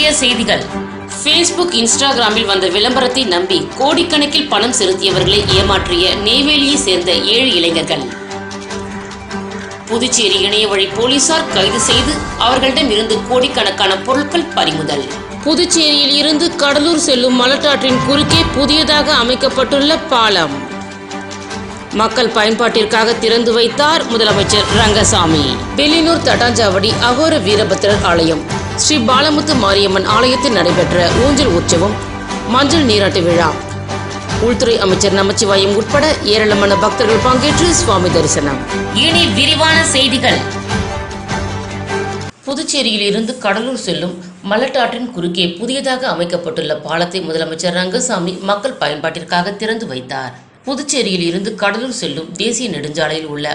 முக்கிய செய்திகள். ஃபேஸ்புக் இன்ஸ்டாகிராமில் வந்த விளம்பரத்தை நம்பி கோடிக்கணக்கில் பணம் செலுத்தியவர்களை ஏமாற்றிய நெய்வேலியை சேர்ந்த ஏழு இளைஞர்கள். புதுச்சேரி இணைய வழி போலீசார் கைது செய்து அவர்களிடம் இருந்து கோடிக்கணக்கான பொருட்கள் பறிமுதல். புதுச்சேரியில் இருந்து கடலூர் செல்லும் மலட்டாற்றின் குறுக்கே புதியதாக அமைக்கப்பட்டுள்ள பாலம். மக்கள் பயன்பாட்டிற்காக திறந்து வைத்தார் முதலமைச்சர் ரங்கசாமி. பெல்லினூர் தட்டாஞ்சாவடி அகோர வீரபத்திரர் ஆலயம். ஸ்ரீ பாலமுத்து மாரியம்மன் ஆலயத்தில் நடைபெற்ற ஊஞ்சல் உற்சவம் மஞ்சள் நீராட்டு விழா. உள்துறை அமைச்சர் நமச்சிவாயம் உட்பட ஏராளமான பக்தர்கள் பங்கேற்று சுவாமி தரிசனம். இனி விரிவான செய்திகள். புதுச்சேரியில் இருந்து கடலூர் செல்லும் மலட்டாற்றின் குறுக்கே புதியதாக அமைக்கப்பட்டுள்ள பாலத்தை முதலமைச்சர் ரங்கசாமி மக்கள் பயன்பாட்டிற்காக திறந்து வைத்தார். புதுச்சேரியில் இருந்து கடலூர் செல்லும் தேசிய நெடுஞ்சாலையில் உள்ள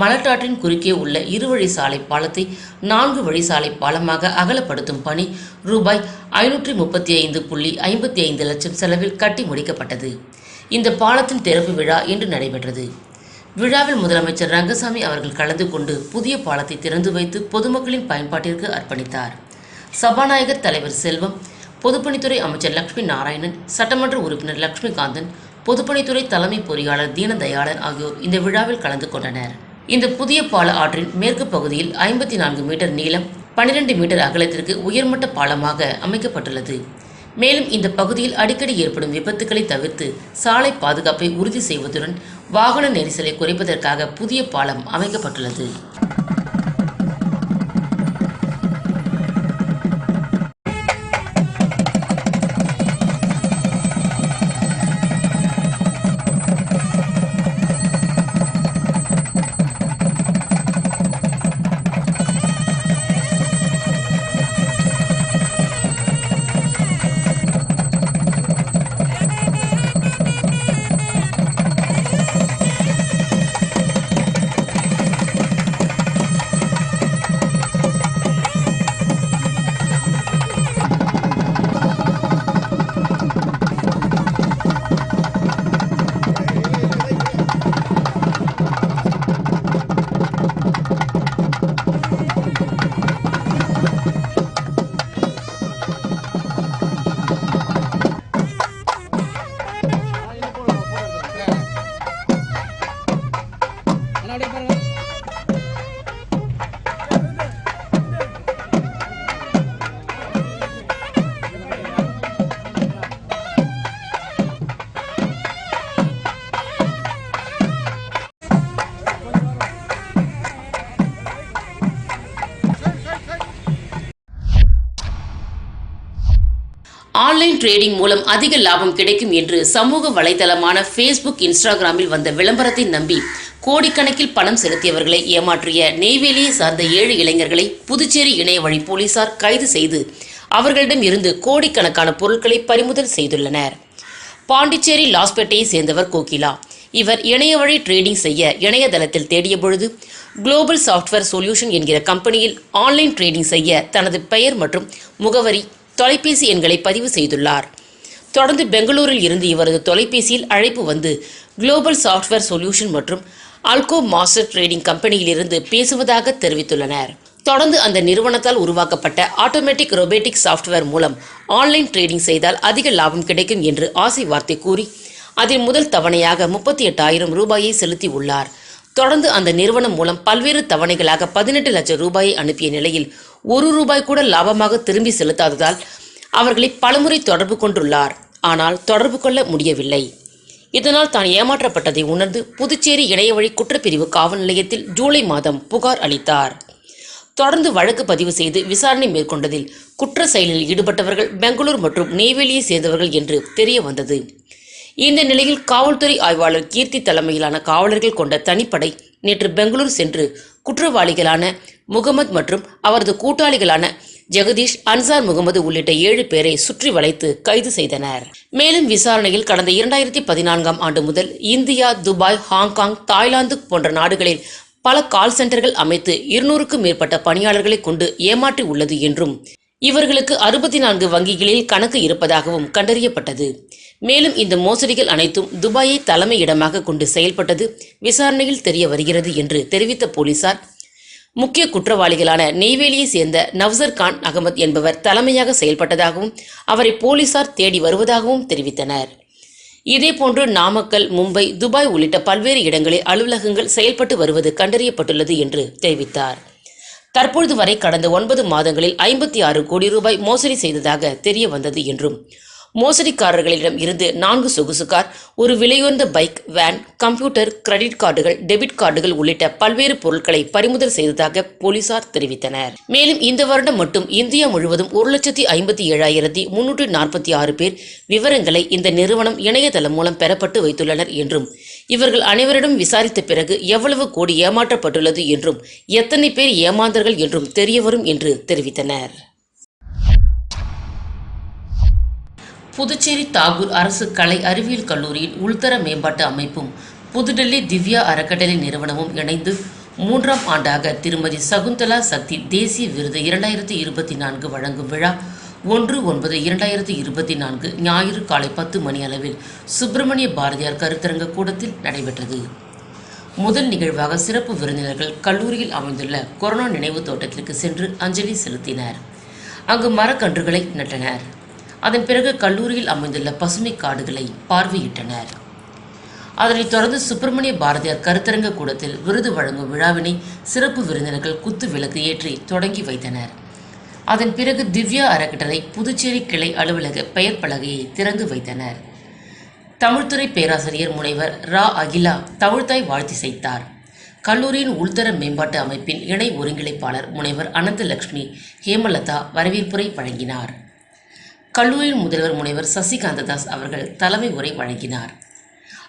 மலட்டாற்றின் குறுக்கே உள்ள இருவழி சாலை பாலத்தை நான்கு வழி சாலை பாலமாக அகலப்படுத்தும் பணி ரூபாய் ஐநூற்றி முப்பத்தி ஐந்து புள்ளி ஐம்பத்தி ஐந்து லட்சம் செலவில் கட்டி முடிக்கப்பட்டது. இந்த பாலத்தின் திறப்பு விழா இன்று நடைபெற்றது. விழாவில் முதலமைச்சர் ரங்கசாமி அவர்கள் கலந்து கொண்டு புதிய பாலத்தை திறந்து வைத்து பொதுமக்களின் பயன்பாட்டிற்கு அர்ப்பணித்தார். சபாநாயகர் தலைவர் செல்வம் பொதுப்பணித்துறை அமைச்சர் லட்சுமி நாராயணன் சட்டமன்ற உறுப்பினர் லட்சுமிகாந்தன் பொதுப்பணித்துறை தலைமை பொறியாளர் தீனதயாளன் ஆகியோர் இந்த விழாவில் கலந்து கொண்டனர். இந்த புதிய பால ஆற்றின் மேற்கு பகுதியில் ஐம்பத்தி நான்கு மீட்டர் நீளம் பன்னிரண்டு மீட்டர் அகலத்திற்கு உயர்மட்ட பாலமாக அமைக்கப்பட்டுள்ளது. மேலும் இந்த பகுதியில் அடிக்கடி ஏற்படும் விபத்துக்களை தவிர்த்து சாலை பாதுகாப்பை உறுதி செய்வதுடன் வாகன நெரிசலை குறைப்பதற்காக புதிய பாலம் அமைக்கப்பட்டுள்ளது. ஆன்லைன் ட்ரேடிங் மூலம் அதிக லாபம் கிடைக்கும் என்று சமூக வலைதளமான ஃபேஸ்புக் இன்ஸ்டாகிராமில் வந்த விளம்பரத்தை நம்பி கோடிக்கணக்கில் பணம் செலுத்தியவர்களை ஏமாற்றிய நெய்வேலியை சார்ந்த ஏழு இளைஞர்களை புதுச்சேரி இணைய வழி போலீசார் கைது செய்து அவர்களிடம் இருந்து கோடிக்கணக்கான பொருட்களை பறிமுதல் செய்துள்ளனர். பாண்டிச்சேரி லாஸ்பேட்டையை சேர்ந்தவர் கோகிலா. இவர் இணைய வழி ட்ரேடிங் செய்ய இணையதளத்தில் தேடிய பொழுது குளோபல் சாஃப்ட்வேர் சொல்யூஷன் என்கிற கம்பெனியில் ஆன்லைன் ட்ரேடிங் செய்ய தனது பெயர் மற்றும் முகவரி தொலைபேசி எண்களை பதிவு செய்துள்ளார். தொடர்ந்து பெங்களூரில் இருந்து இவரது தொலைபேசியில் அழைப்பு வந்து குளோபல் சாஃப்ட்வேர் சொல்யூஷன் மற்றும் அல்கோ மாஸ்டர் ட்ரேடிங் கம்பெனியிலிருந்து பேசுவதாக தெரிவித்துள்ளனர். தொடர்ந்து அந்த நிறுவனத்தால் உருவாக்கப்பட்ட ஆட்டோமேட்டிக் ரொபோட்டிக் சாஃப்ட்வேர் மூலம் ஆன்லைன் ட்ரேடிங் செய்தால் அதிக லாபம் கிடைக்கும் என்று ஆசை வார்த்தை கூறி அதில் முதல் தவணையாக முப்பத்தி எட்டாயிரம் ரூபாயை செலுத்தி உள்ளார் தொடர்ந்து அந்த நிறுவனம் மூலம் பல்வேறு தவணைகளாக பதினெட்டு லட்சம் ரூபாயை அனுப்பிய நிலையில் ஒரு ரூபாய் கூட லாபமாக திரும்பி செலுத்தாததால் அவர்களை பலமுறை தொடர்பு கொண்டுள்ளார். ஆனால் தொடர்பு கொள்ள முடியவில்லை. இதனால் தான் ஏமாற்றப்பட்டதை உணர்ந்து புதுச்சேரி இணையவழி குற்றப்பிரிவு காவல் நிலையத்தில் ஜூலை மாதம் புகார் அளித்தார். தொடர்ந்து வழக்கு பதிவு செய்து விசாரணை மேற்கொண்டதில் குற்ற செயலில் ஈடுபட்டவர்கள் பெங்களூர் மற்றும் நெய்வேலியை சேர்ந்தவர்கள் என்று தெரிய வந்தது. இந்த நிலையில் காவல்துறை ஆய்வாளர் கீர்த்தி தலைமையிலான காவலர்கள் கொண்ட தனிப்படை நேற்று பெங்களூர் சென்று குற்றவாளிகளான முகமது மற்றும் அவரது கூட்டாளிகளான ஜெகதீஷ் அன்சார் முகமது உள்ளிட்ட ஏழு பேரை சுற்றி வளைத்து கைது செய்தனர். மேலும் விசாரணையில் கடந்த இரண்டாயிரத்தி பதினான்காம் ஆண்டு முதல் இந்தியா துபாய் ஹாங்காங் தாய்லாந்து போன்ற நாடுகளில் பல கால் சென்டர்கள் அமைத்து இருநூறுக்கும் மேற்பட்ட பணியாளர்களை கொண்டு ஏமாற்றி உள்ளது என்றும் இவர்களுக்கு அறுபத்தி நான்கு வங்கிகளில் கணக்கு இருப்பதாகவும் கண்டறியப்பட்டது. மேலும் இந்த மோசடிகள் அனைத்தும் துபாயை தலைமையிடமாக கொண்டு செயல்பட்டது விசாரணையில் தெரிய வருகிறது என்று தெரிவித்த போலீசார் முக்கிய குற்றவாளிகளான நெய்வேலியை சேர்ந்த நவ்சர் கான் அகமது என்பவர் தலைமையாக செயல்பட்டதாகவும் அவரை போலீசார் தேடி வருவதாகவும் தெரிவித்தனர். இதேபோன்று நாமக்கல் மும்பை துபாய் உள்ளிட்ட பல்வேறு இடங்களில் அலுவலகங்கள் செயல்பட்டு வருவது கண்டறியப்பட்டுள்ளது என்று தெரிவித்தார். தற்பொழுது வரை கடந்த ஒன்பது மாதங்களில் ஐம்பத்தி ஆறு கோடி ரூபாய் மோசடி செய்ததாக தெரிய வந்தது என்றும். மோசடிக்காரர்களிடம் இருந்து நான்கு சொகுசு கார் ஒரு விலையுயர்ந்த பைக் வேன் கம்ப்யூட்டர் கிரெடிட் கார்டுகள் டெபிட் கார்டுகள் உள்ளிட்ட பல்வேறு பொருட்களை பறிமுதல் செய்ததாக போலீசார் தெரிவித்தனர். மேலும் இந்த வருடம் மட்டும் இந்தியா முழுவதும் ஒரு லட்சத்தி ஐம்பத்தி ஏழாயிரத்தி முன்னூற்று நாற்பத்தி ஆறு பேர் விவரங்களை இந்த நிறுவனம் இணையதளம் மூலம் பெறப்பட்டு வைத்துள்ளனர் என்றும் இவர்கள் அனைவரிடம் விசாரித்த பிறகு எவ்வளவு கோடி ஏமாற்றப்பட்டுள்ளது என்றும் எத்தனை பேர் ஏமாந்தார்கள் என்றும் தெரியவரும் என்று தெரிவித்தனர். புதுச்சேரி தாகூர் அரசு கலை அறிவியல் கல்லூரியின் உள்தர மேம்பாட்டு அமைப்பும் புதுடெல்லி திவ்யா அறக்கட்டளை நிறுவனமும் இணைந்து மூன்றாம் ஆண்டாக திருமதி சகுந்தலா சக்தி தேசிய விருது இரண்டாயிரத்தி இருபத்தி நான்கு வழங்கும் விழா ஒன்று ஒன்பது இரண்டாயிரத்தி இருபத்தி நான்கு ஞாயிறு காலை பத்து மணி அளவில் சுப்பிரமணிய பாரதியார் கருத்தரங்க கூடத்தில் நடைபெற்றது. முதல் நிகழ்வாக சிறப்பு விருந்தினர்கள் கல்லூரியில் அமைந்துள்ள கொரோனா நினைவு தோட்டத்திற்கு சென்று அஞ்சலி செலுத்தினர். அங்கு மரக்கன்றுகளை நட்டனர். அதன் பிறகு கல்லூரியில் அமைந்துள்ள பசுமை காடுகளை பார்வையிட்டனர். அதனைத் தொடர்ந்து சுப்பிரமணிய பாரதியார் கருத்தரங்க கூடத்தில் விருது வழங்கும் விழாவினை சிறப்பு விருந்தினர்கள் குத்து விளக்கு ஏற்றி தொடங்கி வைத்தனர். அதன் பிறகு திவ்யா அறக்கட்டளை புதுச்சேரி கிளை அலுவலக பெயர் பலகையை திறந்து வைத்தனர். தமிழ்துறை பேராசிரியர் முனைவர் ரா. அகிலா தமிழ்தாய் வாழ்த்தி செய்தார். கல்லூரியின் உள்தர மேம்பாட்டு அமைப்பின் இணை ஒருங்கிணைப்பாளர் முனைவர் அனந்தலட்சுமி ஹேமலதா வரவேற்புரை வழங்கினார். கல்லூரியின் முதல்வர் முனைவர் சசிகாந்ததாஸ் அவர்கள் தலைமை உரை வழங்கினார்.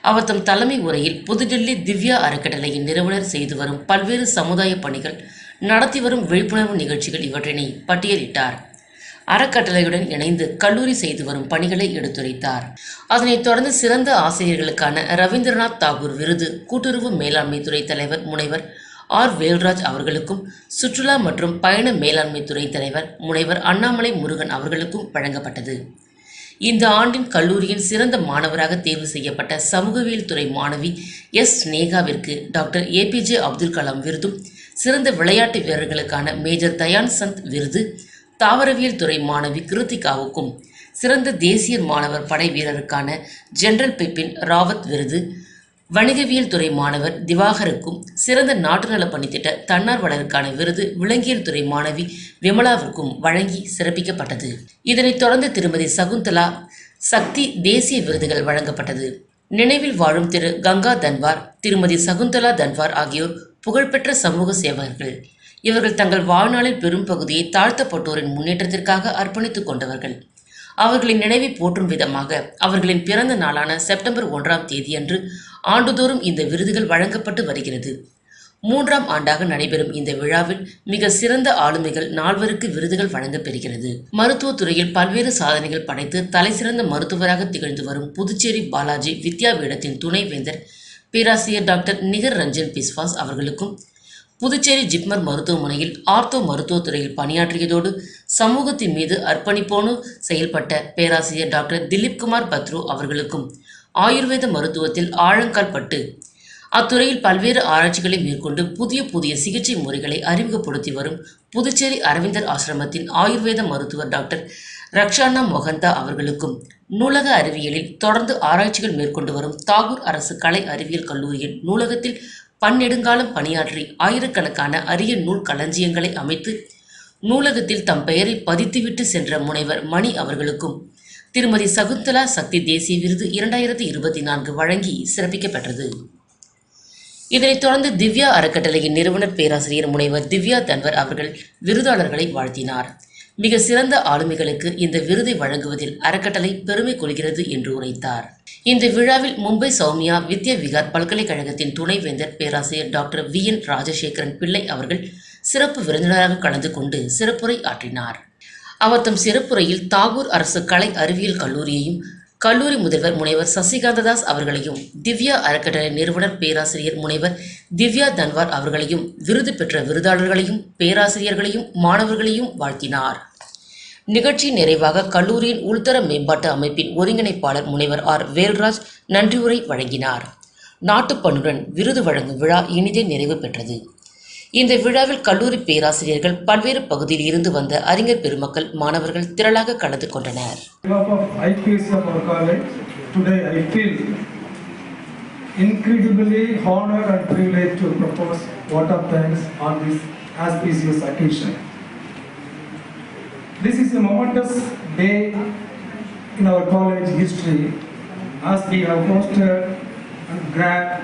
அவர் தம் தலைமை உரையில் புதுடில்லி திவ்யா அறக்கட்டளையின் நிறுவனர் செய்து வரும் பல்வேறு சமுதாய பணிகள் நடத்தி வரும் விழிப்புணர்வு நிகழ்ச்சிகள் இவற்றினை பட்டியலிட்டார். அறக்கட்டளையுடன் இணைந்து கல்லூரி செய்து வரும் பணிகளை எடுத்துரைத்தார். அதனைத் தொடர்ந்து சிறந்த ஆசிரியர்களுக்கான ரவீந்திரநாத் தாகூர் விருது கூட்டுறவு மேலாண்மை துறை தலைவர் முனைவர் ஆர். வேல்ராஜ் அவர்களுக்கும் சுற்றுலா மற்றும் பயண மேலாண்மை துறை தலைவர் முனைவர் அண்ணாமலை முருகன் அவர்களுக்கும் வழங்கப்பட்டது. இந்த ஆண்டின் கல்லூரியின் சிறந்த மாணவராக தேர்வு செய்யப்பட்ட சமூகவியல் துறை மாணவி எஸ். ஸ்னேகாவிற்கு டாக்டர் ஏபிஜே அப்துல் கலாம் விருதும் சிறந்த விளையாட்டு வீரர்களுக்கான மேஜர் தயான் சந்த் விருது தாவரவியல் துறை மாணவி கிருத்திகாவுக்கும். சிறந்த தேசிய மாணவர் படை வீரருக்கான ஜெனரல் பிபின் ராவத் விருது. வணிகவியல் துறை மாணவர் திவாகருக்கும் சிறந்த நாட்டு நலப் பணித்திட்ட தன்னார்வலருக்கான விருது விலங்கியல் துறை மாணவி விமலாவிற்கும் வழங்கி சிறப்பிக்கப்பட்டது. இதனைத் தொடர்ந்து திருமதி சகுந்தலா சக்தி தேசிய விருதுகள் வழங்கப்பட்டது. நினைவில் வாழும் திரு கங்கா தன்வார் திருமதி சகுந்தலா தன்வார் ஆகியோர் புகழ்பெற்ற சமூக சேவகர்கள். இவர்கள் தங்கள் வாழ்நாளில் பெரும் பகுதியை தாழ்த்தப்பட்டோரின் முன்னேற்றத்திற்காக அர்ப்பணித்துக் கொண்டவர்கள். அவர்களின் நினைவை போற்றும் விதமாக அவர்களின் பிறந்த நாளான செப்டம்பர் ஒன்றாம் தேதியன்று ஆண்டுதோறும் இந்த விருதுகள் வழங்கப்பட்டு வருகிறது. மூன்றாம் ஆண்டாக நடைபெறும் இந்த விழாவில் மிக சிறந்த ஆளுமைகள் நால்வருக்கு விருதுகள் வழங்கப்பெறுகிறது. மருத்துவ துறையில் பல்வேறு சாதனைகள் படைத்து தலைசிறந்த மருத்துவராக திகழ்ந்து வரும் புதுச்சேரி பாலாஜி வித்யாபீடத்தின் துணைவேந்தர் பேராசிரியர் டாக்டர் நிகர் ரஞ்சன் பிஸ்வாஸ் அவர்களுக்கும் புதுச்சேரி ஜிப்மர் மருத்துவமனையில் ஆர்த்தோ மருத்துவத்துறையில் பணியாற்றியதோடு சமூகத்தின் மீது அர்ப்பணிப்போனு செயல்பட்ட பேராசிரியர் டாக்டர் திலீப் குமார் பத்ரு அவர்களுக்கும் ஆயுர்வேத மருத்துவத்தில் ஆழங்கால் பட்டு அத்துறையில் பல்வேறு ஆராய்ச்சிகளை மேற்கொண்டு புதிய புதிய சிகிச்சை முறைகளை அறிமுகப்படுத்தி வரும் புதுச்சேரி அரவிந்தர் ஆசிரமத்தின் ஆயுர்வேத மருத்துவர் டாக்டர் ரக்ஷானா மொகந்தா அவர்களுக்கும் நூலக அறிவியலில் தொடர்ந்து ஆராய்ச்சிகள் மேற்கொண்டு வரும் தாகூர் அரசு கலை அறிவியல் கல்லூரியின் நூலகத்தில் பன்னெடுங்காலம் பணியாற்றி ஆயிரக்கணக்கான அரிய நூல் களஞ்சியங்களை அமைத்து நூலகத்தில் தம் பெயரை பதித்துவிட்டு சென்ற முனைவர் மணி அவர்களுக்கும் திருமதி சகுந்தலா சக்தி தேசிய விருது இரண்டாயிரத்தி இருபத்தி நான்கு வழங்கி சிறப்பிக்கப்பட்டது இதனைத் தொடர்ந்து திவ்யா அறக்கட்டளையின் நிறுவனர் பேராசிரியர் முனைவர் திவ்யா தன்வர் அவர்கள் விருதாளர்களை வாழ்த்தினார். மிக சிறந்த ஆளுமைகளுக்கு இந்த விருதை வழங்குவதில் அறக்கட்டளை பெருமை கொள்கிறது என்று உரைத்தார். இந்த விழாவில் மும்பை சௌமியா வித்யா விகார் பல்கலைக்கழகத்தின் துணைவேந்தர் பேராசிரியர் டாக்டர் வி. என். ராஜசேகரன் பிள்ளை அவர்கள் சிறப்பு விருந்தினராக கலந்து கொண்டு சிறப்புரை ஆற்றினார். அவர் தம் சிறப்புரையில் தாகூர் அரசு கலை அறிவியல் கல்லூரியையும் கல்லூரி முதல்வர் முனைவர் சசிகாந்ததாஸ் அவர்களையும் திவ்யா அறக்கட்டளை நிறுவனர் பேராசிரியர் முனைவர் திவ்யா தன்வார் அவர்களையும் விருது பெற்ற விருதாளர்களையும் பேராசிரியர்களையும் மாணவர்களையும் வாழ்த்தினார். நிகழ்ச்சி நிறைவாக கல்லூரியின் உள்தர மேம்பாட்டு அமைப்பின் ஒருங்கிணைப்பாளர் முனைவர் ஆர். வேல்ராஜ் நன்றியுரை வழங்கினார். நாட்டுப்பண்ணுடன் விருது வழங்கும் விழா இனிதே நிறைவு பெற்றது. இந்த விழாவில் கல்லூரி பேராசிரியர்கள் பல்வேறு பகுதியில் இருந்து வந்த அறிஞர் பெருமக்கள் மாணவர்கள் திரளாக கலந்து கொண்டனர். Incredibly honored and privileged to propose vote of thanks on this auspicious occasion. This is a momentous day in our college history as we have hosted and grand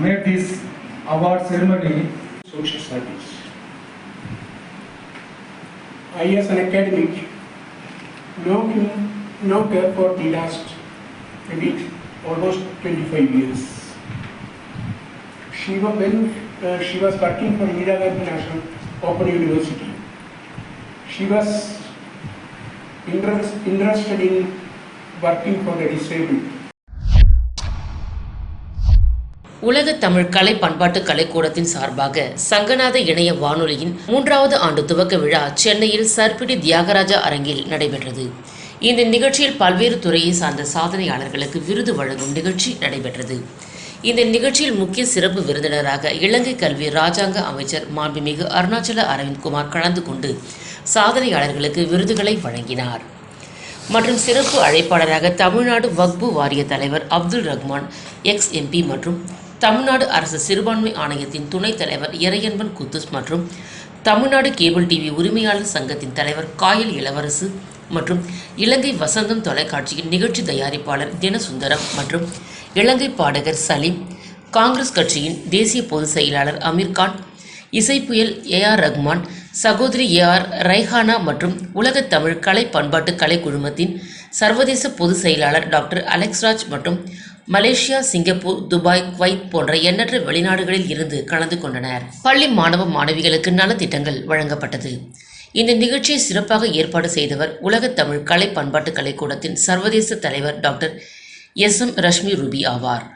made this award ceremony social studies. I, as an academic, him, know her for the last maybe almost 25 years. She was, when uh, she was working for Indira Gandhi National Open University, she was interest, interested in working for the disabled. உலக தமிழ் கலை பண்பாட்டு கலைக்கூடத்தின் சார்பாக சங்கநாத இணைய வானொலியின் மூன்றாவது ஆண்டு துவக்க விழா சென்னையில் சர்பிடி தியாகராஜா அரங்கில் நடைபெற்றது இந்த நிகழ்ச்சியில் பல்வேறு துறையை சார்ந்த சாதனையாளர்களுக்கு விருது வழங்கும் நிகழ்ச்சி நடைபெற்றது இந்த நிகழ்ச்சியில் முக்கிய சிறப்பு விருந்தினராக இலங்கை கல்வி ராஜாங்க அமைச்சர் மாண்புமிகு அருணாச்சல அரவிந்த் குமார் கலந்து கொண்டு சாதனையாளர்களுக்கு விருதுகளை வழங்கினார். மற்றும் சிறப்பு அழைப்பாளராக தமிழ்நாடு வக்பு வாரிய தலைவர் அப்துல் ரஹ்மான் எக்ஸ் எம்பி மற்றும் தமிழ்நாடு அரசு சிறுபான்மை ஆணையத்தின் துணைத் தலைவர் இறையன்பன் குத்துஸ் மற்றும் தமிழ்நாடு கேபிள் டிவி உரிமையாளர் சங்கத்தின் தலைவர் காயல் இளவரசு மற்றும் இலங்கை வசந்தம் தொலைக்காட்சியின் நிகழ்ச்சி தயாரிப்பாளர் தினசுந்தரம் மற்றும் இலங்கை பாடகர் சலீம் காங்கிரஸ் கட்சியின் தேசிய பொதுச் செயலாளர் அமீர்கான் இசைப்புயல் ஏ ஆர் ரஹ்மான் சகோதரி ஏ ஆர் ரைஹானா மற்றும் உலகத் தமிழ் கலை பண்பாட்டு கலை குழுமத்தின் சர்வதேச பொதுச் செயலாளர் டாக்டர் அலெக்ஸ்ராஜ் மற்றும் மலேசியா சிங்கப்பூர் துபாய் குவைத் போன்ற எண்ணற்ற வெளிநாடுகளில் இருந்து கலந்து கொண்டனர். பள்ளி மாணவ மாணவிகளுக்கு நலத்திட்டங்கள் வழங்கப்பட்டது. இந்த நிகழ்ச்சியை சிறப்பாக ஏற்பாடு செய்தவர் உலகத் தமிழ் கலை பண்பாட்டு கலைக்கூடத்தின் சர்வதேச தலைவர் doctor S M Rashmi Ruby ஆவார்.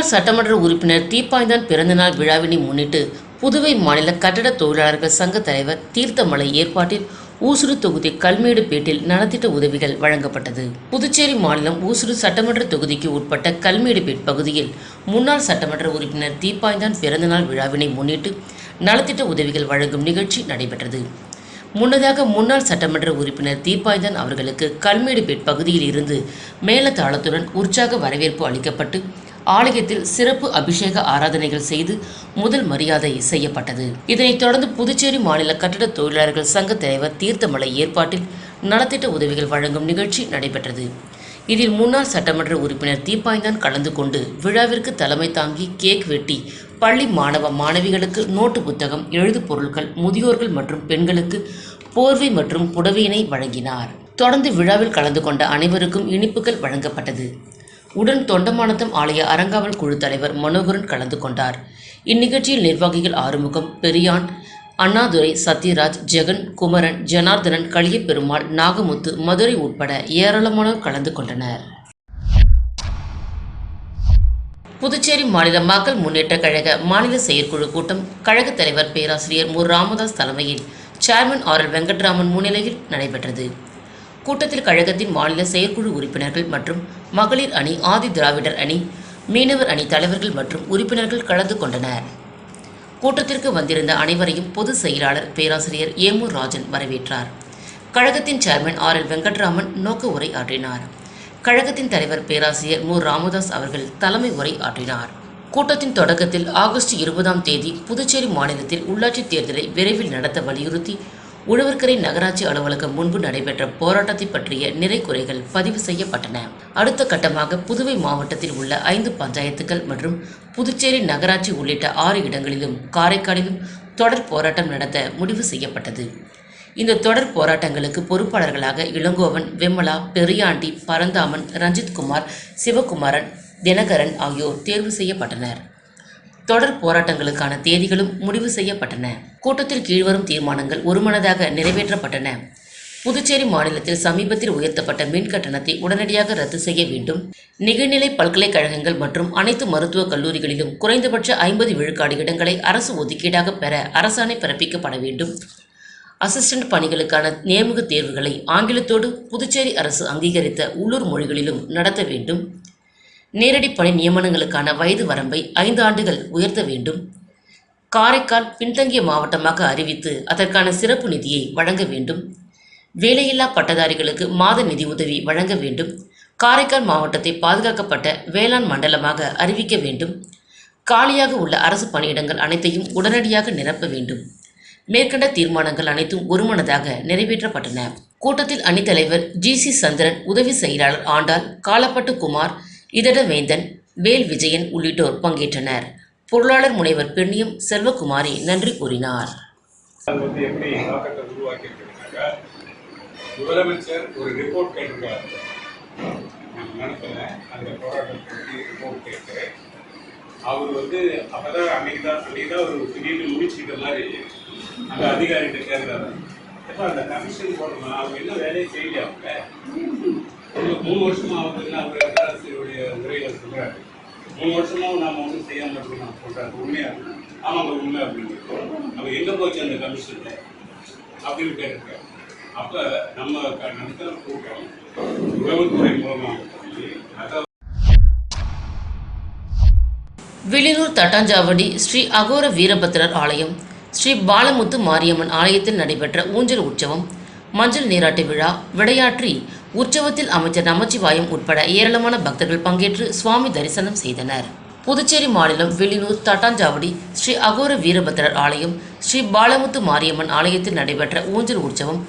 முன்னாள் சட்டமன்ற உறுப்பினர் தீப்பாய்ந்தான் பிறந்தநாள் விழாவினை முன்னிட்டு புதுவை மாநில கட்டட தொழிலாளர்கள் சங்க தலைவர் தீர்த்தமலை ஏற்பாட்டில் ஊசுடு தொகுதி கல்மேடுபேட்டில் நலத்திட்ட உதவிகள் வழங்கப்பட்டது. புதுச்சேரி மாநிலம் ஊசுடு சட்டமன்ற தொகுதிக்கு உட்பட்ட கல்மேடுபேட் பகுதியில் முன்னாள் சட்டமன்ற உறுப்பினர் தீப்பாய்ந்தான் பிறந்தநாள் விழாவினை முன்னிட்டு நலத்திட்ட உதவிகள் வழங்கும் நிகழ்ச்சி நடைபெற்றது. முன்னதாக முன்னாள் சட்டமன்ற உறுப்பினர் தீபாய்தான் அவர்களுக்கு கல்மேடுபேட் பகுதியில் இருந்து மேலதாளத்துடன் உற்சாக வரவேற்பு அளிக்கப்பட்டு ஆலயத்தில் சிறப்பு அபிஷேக ஆராதனைகள் செய்து முதல் மரியாதை செய்யப்பட்டது. இதனைத் தொடர்ந்து புதுச்சேரி மாநில கட்டட தொழிலாளர்கள் சங்க தலைவர் தீர்த்தமலை ஏற்பாட்டில் நலத்திட்ட உதவிகள் வழங்கும் நிகழ்ச்சி நடைபெற்றது. இதில் முன்னாள் சட்டமன்ற உறுப்பினர் தீப்பாய்ந்தான் கலந்து கொண்டு விழாவிற்கு தலைமை தாங்கி கேக் வெட்டி பள்ளி மாணவ மாணவிகளுக்கு நோட்டு புத்தகம் எழுது பொருட்கள் முதியோர்கள் மற்றும் பெண்களுக்கு போர்வை மற்றும் புடவையினை வழங்கினார். தொடர்ந்து விழாவில் கலந்து கொண்ட அனைவருக்கும் இனிப்புகள் வழங்கப்பட்டது. உடன் தொண்டமானத்தம் ஆலய அறங்காவல் குழு தலைவர் மனோகரன் கலந்து கொண்டார். இந்நிகழ்ச்சியில் நிர்வாகிகள் ஆறுமுகம் பெரியான் அண்ணாதுரை சத்யராஜ் ஜெகன் குமரன் ஜனார்தனன் களியப்பெருமாள் நாகமுத்து மதுரை உட்பட ஏராளமானோர் கலந்து கொண்டனர். புதுச்சேரி மாநில மக்கள் முன்னேற்ற கழக மாநில செயற்குழு கூட்டம் கழகத் தலைவர் பேராசிரியர் மு. ராமதாஸ் தலைமையில் சேர்மன் ஆர். எல். வெங்கட்ராமன் முன்னிலையில் நடைபெற்றது. கூட்டத்தில் கழகத்தின் மாநில செயற்குழு உறுப்பினர்கள் மற்றும் மகளிர் அணி ஆதி திராவிடர் அணி மீனவர் அணி தலைவர்கள் மற்றும் உறுப்பினர்கள் கலந்து கொண்டனர். கூட்டத்திற்கு வந்திருந்த அனைவரையும் பொதுச் செயலாளர் பேராசிரியர் ஏமூர் ராஜன் வரவேற்றார். கழகத்தின் சேர்மன் ஆர் எல் வெங்கட்ராமன் நோக்க உரை ஆற்றினார். கழகத்தின் தலைவர் பேராசிரியர் மு. ராமதாஸ் அவர்கள் தலைமை உரை ஆற்றினார். கூட்டத்தின் தொடக்கத்தில் ஆகஸ்ட் இருபதாம் தேதி புதுச்சேரி மாநிலத்தில் உள்ளாட்சித் தேர்தலை விரைவில் நடத்த வலியுறுத்தி உழவர்கரை நகராட்சி அலுவலகம் முன்பு நடைபெற்ற போராட்டத்தை பற்றிய நிறை குறைகள் பதிவு செய்யப்பட்டன. அடுத்த கட்டமாக புதுவை மாவட்டத்தில் உள்ள ஐந்து பஞ்சாயத்துகள் மற்றும் புதுச்சேரி நகராட்சி உள்ளிட்ட ஆறு இடங்களிலும் காரைக்காலிலும் தொடர் போராட்டம் நடத்த முடிவு செய்யப்பட்டது. இந்த தொடர் போராட்டங்களுக்கு பொறுப்பாளர்களாக இளங்கோவன் விமலா பெரியாண்டி பரந்தாமன் ரஞ்சித்குமார் சிவகுமாரன் தினகரன் ஆகியோர் தேர்வு செய்யப்பட்டனர். தொடர் போராட்டங்களுக்கான தேதிகளும் முடிவு செய்யப்பட்டன. கூட்டத்தில் கீழ்வரும் தீர்மானங்கள் ஒருமனதாக நிறைவேற்றப்பட்டன. புதுச்சேரி மாநிலத்தில் சமீபத்தில் உயர்த்தப்பட்ட மின் கட்டணத்தை உடனடியாக ரத்து செய்ய வேண்டும். நிகழ்நிலை பல்கலைக்கழகங்கள் மற்றும் அனைத்து மருத்துவக் கல்லூரிகளிலும் குறைந்தபட்ச ஐம்பது விழுக்காடு இடங்களை அரசு ஒதுக்கீடாக பெற அரசாணை பிறப்பிக்கப்பட வேண்டும். அசிஸ்டன்ட் பணிகளுக்கான நேர்முக தேர்வுகளை ஆங்கிலத்தோடு புதுச்சேரி அரசு அங்கீகரித்த உள்ளூர் மொழிகளிலும் நடத்த வேண்டும். நேரடி பணி நியமனங்களுக்கான வயது வரம்பை ஐந்து ஆண்டுகள் உயர்த்த வேண்டும். காரைக்கால் பின்தங்கிய மாவட்டமாக அறிவித்து அதற்கான சிறப்பு நிதியை வழங்க வேண்டும். வேலையில்லா பட்டதாரிகளுக்கு மாத நிதி உதவி வழங்க வேண்டும். காரைக்கால் மாவட்டத்தை பாதுகாக்கப்பட்ட வேளாண் மண்டலமாக அறிவிக்க வேண்டும். காலியாக உள்ள அரசு பணியிடங்கள் அனைத்தையும் உடனடியாக நிரப்ப வேண்டும். மேற்கண்ட தீர்மானங்கள் அனைத்தும் ஒருமனதாக நிறைவேற்றப்பட்டன. கூட்டத்தில் அணித்தலைவர் ஜி சி சந்திரன் உதவி செயலாளர் ஆண்டாள் காலப்பட்டு குமார் இதடவேந்தன் வேல் விஜயன் உள்ளிட்டோர் பங்கேற்றனர். பொருளாளர் முனைவர் பெண்ணியம் செல்வகுமாரி நன்றி கூறினார். முதலமைச்சர் ஒரு ரிப்போர்ட் கேட்டிருக்காரு. நான் நினைக்கிறேன் அந்த போராட்டத்தை ரிப்போர்ட் கேட்டு அவர் வந்து அப்பதான் அன்னைக்கு தான் அன்னைக்கு தான் ஒரு திடீர்னு முடிச்சுக்கிற மாதிரி அந்த அதிகாரிகிட்ட கேட்குறாரு எப்போ அந்த கமிஷன் போடணும்? அவங்க என்ன வேலையை செய்யல அவங்க? மூணு வருஷமா அவங்க என்ன அவர் அரசுடைய உரையில மூணு வருஷமாவும் நாம் ஒன்றும் செய்யாமல் அப்படின்னு நான் சொல்றாரு உண்மையா? ஆமாங்க உண்மை அப்படின்னு அப்போ எங்கே போச்சு அந்த கமிஷன் அப்படின்னு கேட்டிருக்கேன். அப்போ நம்ம நடத்துகிற கூட்டம் உறவுத்துறை மூலமாக சொல்லி அதை தட்டாஞ்சாவடி ஸ்ரீ அகோர வீரபத்திரர் ஆலயம் ஸ்ரீ பாலமுத்து மாரியம்மன் ஆலயத்தில் நடைபெற்ற ஊஞ்சல் உற்சவம் மஞ்சள் நீராட்டு விழா விளையாற்றி உற்சவத்தில் அமைச்சர் நமச்சிவாயம் உட்பட ஏராளமான பக்தர்கள் பங்கேற்று சுவாமி தரிசனம் செய்தனர். புதுச்சேரி மாநிலம் வெளியூர் தட்டாஞ்சாவடி ஸ்ரீ அகோர வீரபத்திரர் ஆலயம் ஸ்ரீ பாலமுத்து மாரியம்மன் ஆலயத்தில் நடைபெற்ற ஊஞ்சல் உற்சவம்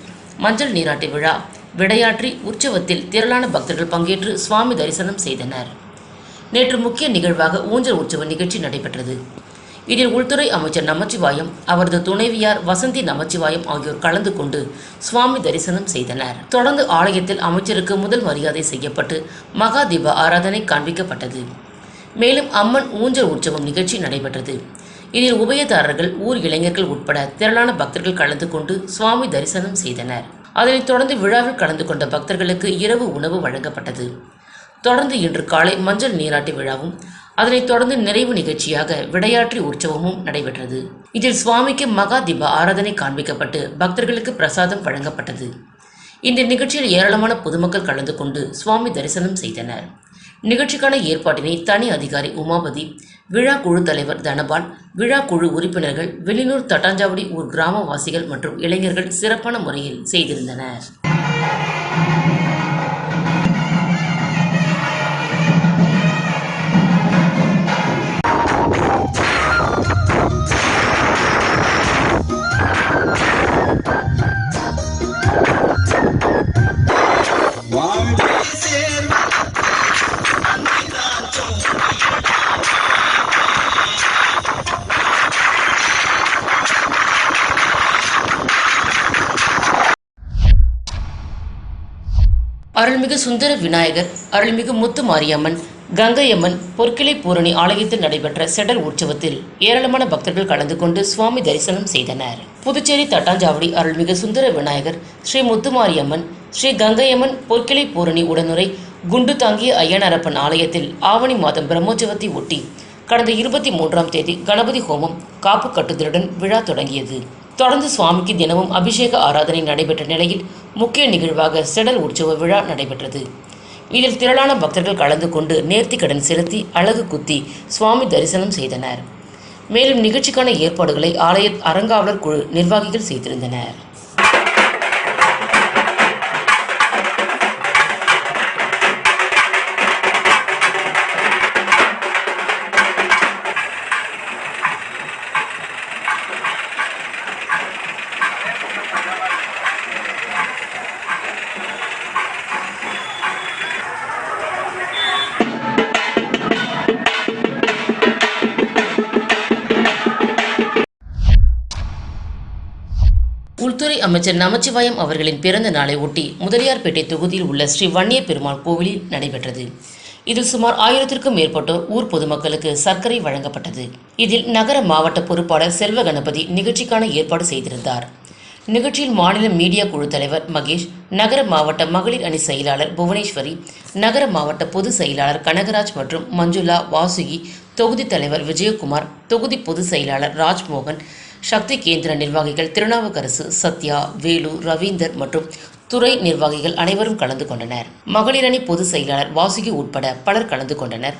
மஞ்சள் நீராட்டு விழா விடையாற்றி உற்சவத்தில் திரளான பக்தர்கள் பங்கேற்று சுவாமி தரிசனம் செய்தனர். நேற்று முக்கிய நிகழ்வாக ஊஞ்சல் உற்சவ நிகழ்ச்சி நடைபெற்றது. இதில் உள்துறை அமைச்சர் நமச்சிவாயம் அவரது துணைவியார் வசந்தி நமச்சிவாயம் ஆகியோர் கலந்து கொண்டு சுவாமி தரிசனம் செய்தனர். தொடர்ந்து ஆலயத்தில் அமைச்சருக்கு முதல் மரியாதை செய்யப்பட்டு மகா தீப ஆராதனை காண்பிக்கப்பட்டது. மேலும் அம்மன் ஊஞ்சல் உற்சவம் நிகழ்ச்சி நடைபெற்றது. இதில் உபயதாரர்கள் ஊர் இளைஞர்கள் உட்பட திரளான பக்தர்கள் கலந்து கொண்டு சுவாமி தரிசனம் செய்தனர். அதனைத் தொடர்ந்து விழாவில் கலந்து கொண்ட பக்தர்களுக்கு இரவு உணவு வழங்கப்பட்டது. தொடர்ந்து இன்று காலை மஞ்சள் நீராட்டு விழாவும் அதனைத் தொடர்ந்து நிறைவு நிகழ்ச்சியாக விடையாற்றி உற்சவமும் நடைபெற்றது. இதில் சுவாமிக்கு மகா தீப ஆராதனை காண்பிக்கப்பட்டு பக்தர்களுக்கு பிரசாதம் வழங்கப்பட்டது. இந்த நிகழ்ச்சியில் ஏராளமான பொதுமக்கள் கலந்து கொண்டு சுவாமி தரிசனம் செய்தனர். நிகழ்ச்சிக்கான ஏற்பாட்டினை தனி அதிகாரி உமாபதி விழா குழு தலைவர் தனபால் விழா குழு உறுப்பினர்கள் வெளியூர் தட்டாஞ்சாவடி ஊர் கிராமவாசிகள் மற்றும் இளைஞர்கள் சிறப்பான முறையில் செய்திருந்தனர். அருள்மிகு சுந்தர விநாயகர் அருள்மிகு முத்து மாரியம்மன் கங்கையம்மன் பொற்கிளை பூரணி ஆலயத்தில் நடைபெற்ற செடல் உற்சவத்தில் ஏராளமான பக்தர்கள் கலந்து கொண்டு சுவாமி தரிசனம் செய்தனர். புதுச்சேரி தட்டாஞ்சாவடி அருள்மிகு சுந்தர விநாயகர் ஸ்ரீ முத்துமாரியம்மன் ஸ்ரீ கங்கையம்மன் பொற்கிளை பூரணி உடனுரை குண்டு தாங்கிய ஐயனரப்பன் ஆலயத்தில் ஆவணி மாதம் பிரம்மோற்சவத்தை ஒட்டி கடந்த இருபத்தி மூன்றாம் தேதி கணபதி ஹோமம் காப்பு கட்டுதலுடன் விழா தொடங்கியது. தொடர்ந்து சுவாமிக்கு தினமும் அபிஷேக ஆராதனை நடைபெற்ற நிலையில் முக்கிய நிகழ்வாக செடல் உற்சவ விழா நடைபெற்றது. இதில் திரளான பக்தர்கள் கலந்து கொண்டு நேர்த்திக்கடன் செலுத்தி அழகு குத்தி சுவாமி தரிசனம் செய்தனர். மேலும் நிகழ்ச்சிக்கான ஏற்பாடுகளை ஆலய அறங்காவலர் குழு நிர்வாகிகள் செய்திருந்தனர். உள்துறை அமைச்சர் நமச்சிவாயம் அவர்களின் பிறந்த நாளை ஒட்டி முதலியார்பேட்டை தொகுதியில் உள்ள ஸ்ரீ வன்னிய பெருமாள் கோவிலில் நடைபெற்றது. இதில் சுமார் ஆயிரத்திற்கும் மேற்பட்டோர் ஊர் பொதுமக்களுக்கு சர்க்கரை வழங்கப்பட்டது. இதில் நகர மாவட்ட பொறுப்பாளர் செல்வ கணபதி நிகழ்ச்சிக்கான ஏற்பாடு செய்திருந்தார். நிகழ்ச்சியில் மாநில மீடியா குழு தலைவர் மகேஷ் நகர மாவட்ட மகளிர் அணி செயலாளர் புவனேஸ்வரி நகர மாவட்ட பொதுச் செயலாளர் கனகராஜ் மற்றும் மஞ்சுளா வாசுகி தொகுதி தலைவர் விஜயகுமார் தொகுதி பொதுச் செயலாளர் ராஜ்மோகன் சக்தி கேந்திர நிர்வாகிகள் திருநாவுக்கரசு சத்யா வேலு ரவீந்தர் மற்றும் துறை நிர்வாகிகள் அனைவரும் கலந்து கொண்டனர். மகளிரணி பொதுச் செயலாளர் வாசுகி உட்பட பலர் கலந்து கொண்டனர்.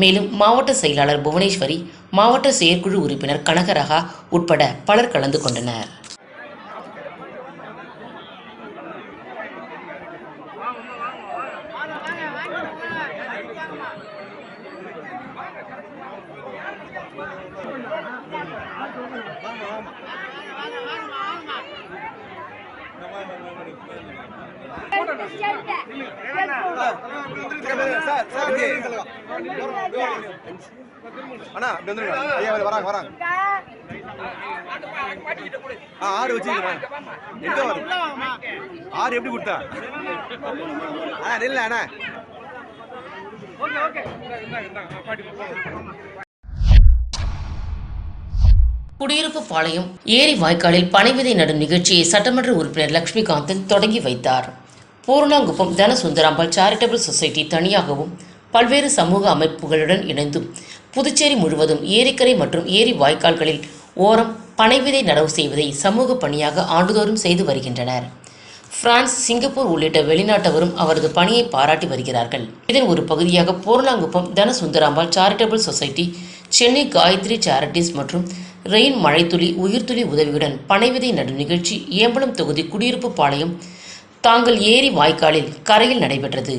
மேலும் மாவட்ட செயலாளர் புவனேஸ்வரி மாவட்ட செயற்குழு உறுப்பினர் கனகரகா உட்பட பலர் கலந்து கொண்டனர். அண்ணா இப்படி வந்துருங்க ஐயா வராங்க வராங்க ஆ ஆறு வச்சுக்கிறேன் எங்க வரும் ஆறு எப்படி கொடுத்தா அண்ணா நில்ல அண்ணா. குடியிருப்பு பாளையம் ஏரி வாய்க்காலில் பனைவிதை நடும் நிகழ்ச்சியை சட்டமன்ற உறுப்பினர் லட்சுமிகாந்தன் தொடங்கி வைத்தார். பூர்ணாங்குப்பம் தனசுந்தராம்பாள் சேரிட்டபிள் சொசைட்டி தனியாகவும் பல்வேறு சமூக அமைப்புகளுடன் இணைந்தும் புதுச்சேரி முழுவதும் ஏரிக்கரை மற்றும் ஏரி வாய்க்கால்களில் ஓரம் பனைவிதை நடவு செய்வதை சமூக பணியாக ஆண்டுதோறும் செய்து வருகின்றனர். பிரான்ஸ் சிங்கப்பூர் உள்ளிட்ட வெளிநாட்டவரும் அவரது பணியை பாராட்டி வருகிறார்கள். இதன் ஒரு பகுதியாக Purnankuppam Dhanasundarambal charitable society Chennai Gayathri charities மற்றும் ரெயின் மழைத்துளி உயிர்த்துளி உதவியுடன் பனைவிதை நடு நிகழ்ச்சி ஏம்பலம் தொகுதி குடியிருப்பு பாளையம் தாங்கள் ஏரி வாய்க்காலில் கரையில் நடைபெற்றது.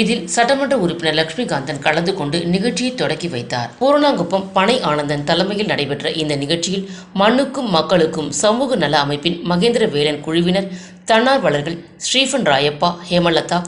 இதில் சட்டமன்ற உறுப்பினர் லட்சுமிகாந்தன் கலந்து கொண்டு நிகழ்ச்சியை தொடக்கி வைத்தார். பூரணாங்குப்பம் பனை ஆனந்தன் தலைமையில் நடைபெற்ற இந்த நிகழ்ச்சியில் மண்ணுக்கும் மக்களுக்கும் சமூக நல அமைப்பின் மகேந்திர வேலன் குழுவினர் தன்னார்வலர்கள் ஸ்ரீஃபன் ராயப்பா ஹேமலதா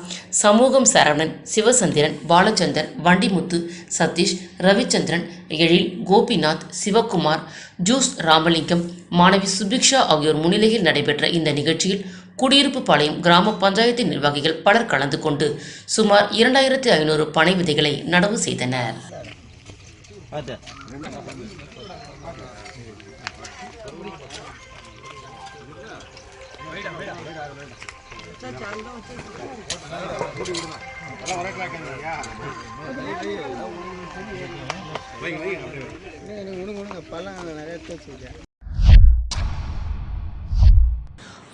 சமூகம் சரவணன் சிவசந்திரன் பாலச்சந்தர் வண்டிமுத்து சதீஷ் ரவிச்சந்திரன் எழில் கோபிநாத் சிவகுமார் ஜூஸ் ராமலிங்கம் மாணவி சுபிக்ஷா ஆகியோர் முன்னிலையில் நடைபெற்ற இந்த நிகழ்ச்சியில் குடியிருப்பு பாளையம் கிராம பஞ்சாயத்து நிர்வாகிகள் பலர் கலந்து கொண்டு சுமார் இரண்டாயிரத்தி ஐநூறு பனை விதைகளை நடவு செய்தனர்.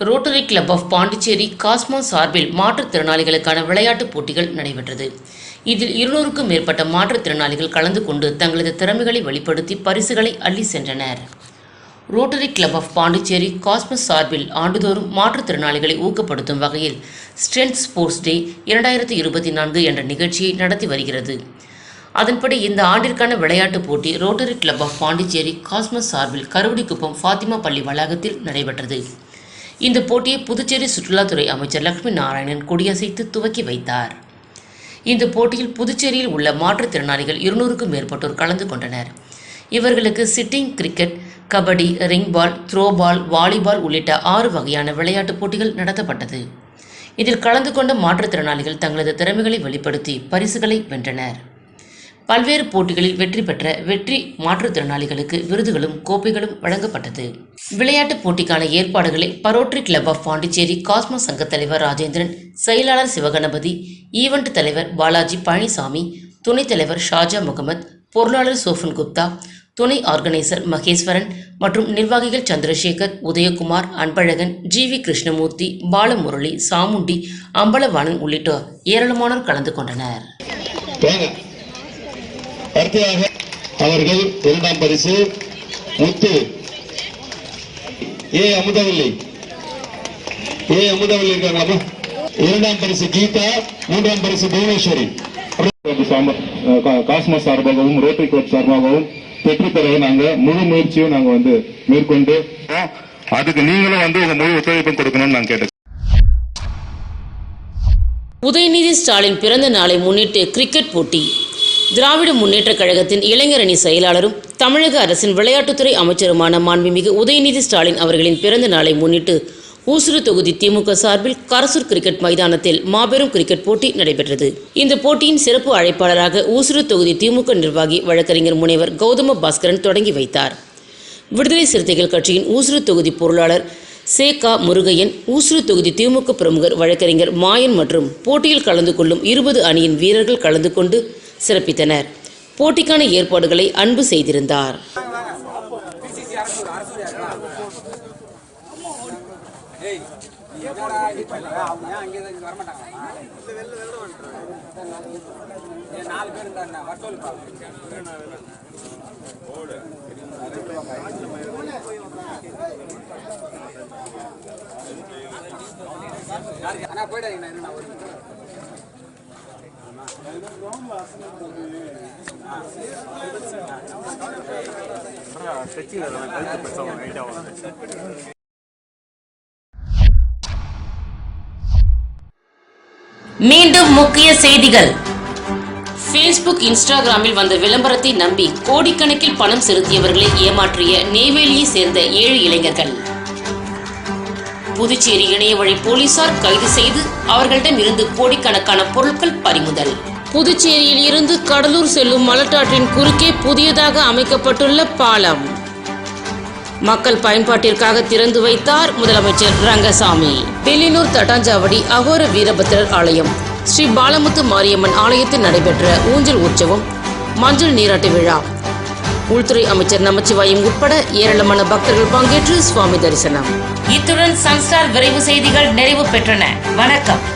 Rotary club of Pondicherry cosmo சார்பில் மாற்றுத்திறனாளிகளுக்கான விளையாட்டுப் போட்டிகள் நடைபெற்றது. இதில் இருநூறுக்கும் மேற்பட்ட மாற்றுத்திறனாளிகள் கலந்து கொண்டு தங்களது திறமைகளை வெளிப்படுத்தி பரிசுகளை அள்ளி சென்றனர். Rotary club of Pondicherry cosmos சார்பில் ஆண்டுதோறும் மாற்றுத்திறனாளிகளை ஊக்கப்படுத்தும் வகையில் ஸ்ட்ரென்த் ஸ்போர்ட்ஸ் டே இரண்டாயிரத்தி இருபத்தி நான்கு என்ற நிகழ்ச்சியை நடத்தி வருகிறது. அதன்படி இந்த ஆண்டிற்கான விளையாட்டுப் போட்டி rotary club of Pondicherry cosmos சார்பில் கருவடிக்குப்பம் ஃபாத்திமா பள்ளி வளாகத்தில் நடைபெற்றது. இந்த போட்டியை புதுச்சேரி சுற்றுலாத்துறை அமைச்சர் லக்ஷ்மி நாராயணன் கொடியசைத்து துவக்கி வைத்தார். இந்த போட்டியில் புதுச்சேரியில் உள்ள மாற்றுத்திறனாளிகள் இருநூறுக்கும் மேற்பட்டோர் கலந்து கொண்டனர். இவர்களுக்கு sitting cricket kabaddi ring ball throw ball volleyball உள்ளிட்ட ஆறு வகையான விளையாட்டுப் போட்டிகள் நடத்தப்பட்டது. இதில் கலந்து கொண்ட மாற்றுத்திறனாளிகள் தங்களது திறமைகளை வெளிப்படுத்தி பரிசுகளை வென்றனர். பல்வேறு போட்டிகளில் வெற்றி பெற்ற வெற்றி மாற்றுத்திறனாளிகளுக்கு விருதுகளும் கோப்பைகளும் வழங்கப்பட்டது. விளையாட்டுப் போட்டிக்கான ஏற்பாடுகளை rotary club of Pondicherry cosmo சங்க தலைவர் ராஜேந்திரன் செயலாளர் சிவகணபதி ஈவெண்ட் தலைவர் பாலாஜி பழனிசாமி துணைத் தலைவர் ஷாஜா முகமது பொருளாளர் சோஃபன் குப்தா துணை ஆர்கனைசர் மகேஸ்வரன் மற்றும் நிர்வாகிகள் சந்திரசேகர் உதயகுமார் அன்பழகன் ஜி வி கிருஷ்ணமூர்த்தி பாலமுரளி சாமுண்டி அம்பலவாணன் உள்ளிட்டோர் ஏராளமானோர் கலந்து கொண்டனர். அவர்கள் இரண்டாம் பரிசு முத்து. ஏ. அமுதவல்லி. ஏ. அமுதவல்லி இருக்காங்களாமா இரண்டாம் பரிசு கீதா மூன்றாம் பரிசு புவனேஸ்வரி. காஸ்மோஸ் சார்பாகவும் ரோட்டரி கிளப் சார்பாகவும் பெற்று பெற நாங்க. முழு முயற்சியும் நாங்க வந்து மேற்கொண்டு அதுக்கு நீங்களும் வந்து உங்க முழு ஒத்துழைப்பும் கொடுக்கணும்னு நான் கேட்டேன். உதயநிதி ஸ்டாலின் பிறந்த நாளை முன்னிட்டு கிரிக்கெட் போட்டி. திராவிட முன்னேற்றக் கழகத்தின் இளைஞரணி செயலாளரும் தமிழக அரசின் விளையாட்டுத்துறை அமைச்சருமான மாண்புமிகு உதயநிதி ஸ்டாலின் அவர்களின் பிறந்த நாளை முன்னிட்டு ஊசுடு தொகுதி திமுக சார்பில் கரசூர் கிரிக்கெட் மைதானத்தில் மாபெரும் கிரிக்கெட் போட்டி நடைபெற்றது. இந்த போட்டியின் சிறப்பு அழைப்பாளராக ஊசுடு தொகுதி திமுக நிர்வாகி வழக்கறிஞர் முனைவர் கௌதம பாஸ்கரன் தொடங்கி வைத்தார். விடுதலை சிறுத்தைகள் கட்சியின் ஊசுடு தொகுதி பொருளாளர் சே கா முருகையன் ஊசுறு தொகுதி திமுக பிரமுகர் வழக்கறிஞர் மாயன் மற்றும் போட்டியில் கலந்து கொள்ளும் இருபது அணியின் வீரர்கள் கலந்து கொண்டு சிறப்பித்தனர். போட்டிக்கான ஏற்பாடுகளை அன்பு செய்திருந்தார். நாலு பேர் இருந்தாருண்ணா வட்டோல் ஆனா போயிடாதீங்கண்ணா என்ன ஒரு ஸ்ட்ரெச்சிங் கழுத்து பெருசாக ஐடியா மீண்டும் முக்கிய செய்திகள். ஃபேஸ்புக் இன்ஸ்டாகிராமில் வந்த விளம்பரத்தை நம்பி கோடிக்கணக்கில் பணம் செலுத்தியவர்களை ஏமாற்றிய நெய்வேலியை சேர்ந்த ஏழு இளைஞர்கள். புதுச்சேரி இணைய வழி போலீசார் கைது செய்து அவர்களிடம் இருந்து கோடிக்கணக்கான பொருட்கள் பறிமுதல். புதுச்சேரியில் இருந்து கடலூர் செல்லும் மலட்டாற்றின் குறுக்கே புதியதாக அமைக்கப்பட்டுள்ள பாலம். மக்கள் பயன்பாட்டிற்காக திறந்து வைத்தார் முதலமைச்சர் ரங்கசாமி. தில்லினூர் தட்டாஞ்சாவடி அகோர வீரபத்திரர் ஆலயம். ஸ்ரீ பாலமுத்து மாரியம்மன் ஆலயத்தில் நடைபெற்ற ஊஞ்சல் உற்சவம் மஞ்சள் நீராட்டு விழா. உள்துறை அமைச்சர் நமச்சிவாயம் உட்பட ஏராளமான பக்தர்கள் பங்கேற்று சுவாமி தரிசனம். இத்துடன் சன்ஸ்டார் விரைவு செய்திகள் நிறைவு பெற்றன. வணக்கம்.